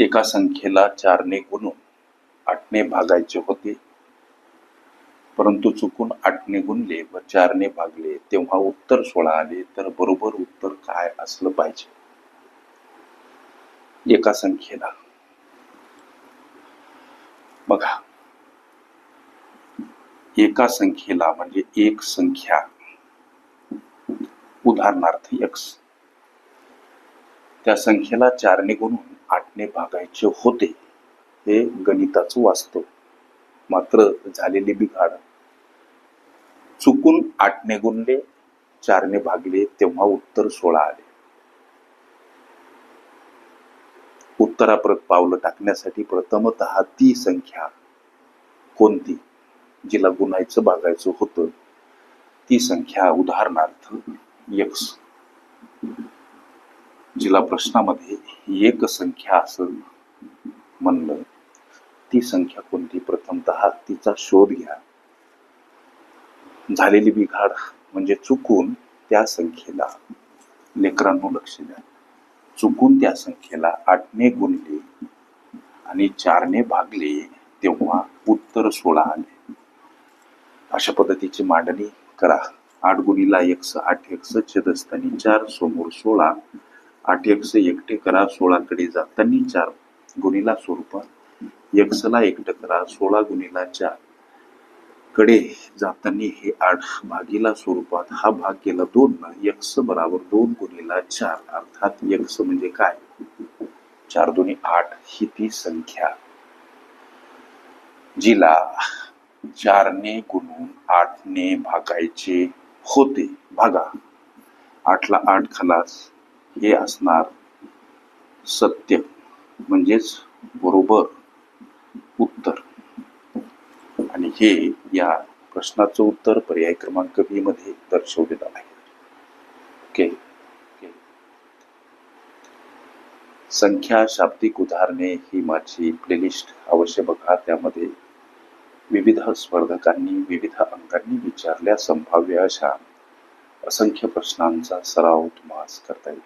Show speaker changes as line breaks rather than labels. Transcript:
एका संख्येला चारने गुणून आठने भागायचे होते. परंतु चुकून आठने गुणले व चारने भागले तेव्हा उत्तर सोळा आले तर बरोबर उत्तर काय असलं पाहिजे? एका संख्येला. बघा. एका संख्येला म्हणजे एक संख्या. उदाहरणार्थ एक्स त्या संख्येला चारने गुणून आठने भागायचे होते हे गणिताचं वास्तव. मात्र झालेली बिघाड. चुकून आठने गुणले चारने भागले तेव्हा उत्तर सोळा आले. उत्तराप्रत पावलं टाकण्यासाठी प्रथमत ती संख्या कोणती जिला गुणायचं भागायचं होतं? ती संख्या उदाहरणार्थ एक्स जिला प्रश्नामध्ये एक संख्या असं म्हणलं ती संख्या कोणती? प्रथमतः तिचा शोध घ्या. झालेली बिघाड म्हणजे चुकून त्या संख्येला लेकरांनो लक्ष द्या. चुकून त्या संख्येला आठने गुणले आणि चारने भागले तेव्हा उत्तर सोळा आले. अशा पद्धतीची मांडणी करा. आठ गुणीला एकस आठ एकस छेदस्थानी चार समोर सोळा. आठ एकस एकटे करा सोळाकडे जातानी चार गुणीला स्वरूपात एकसला एकटं करा सोळा गुणीला चारकडे जाताना हे आठ भागीला स्वरूपात हा भाग केला दोन ना एक्स बराबर दोन गुणीला चार अर्थात एक्स म्हणजे काय? चार दोन्ही आठ ही ती संख्या. जिला चारने गुणून आठने भागायचे होते. भागा. आठला आठ खलास. हे असणार सत्य म्हणजेच बरोबर उत्तर. आणि हे या प्रश्नाचं उत्तर पर्याय क्रमांक बी मध्ये दर्शवलेलं आहे. ओके संख्या शाब्दिक उदाहरणे ही माझी प्लेलिस्ट अवश्य बघा. त्यामध्ये विविध स्पर्धकांनी विविध अंकांनी विचारल्या संभाव्य अशा असंख्य प्रश्नांचा सराव तुम्हाला करता येईल.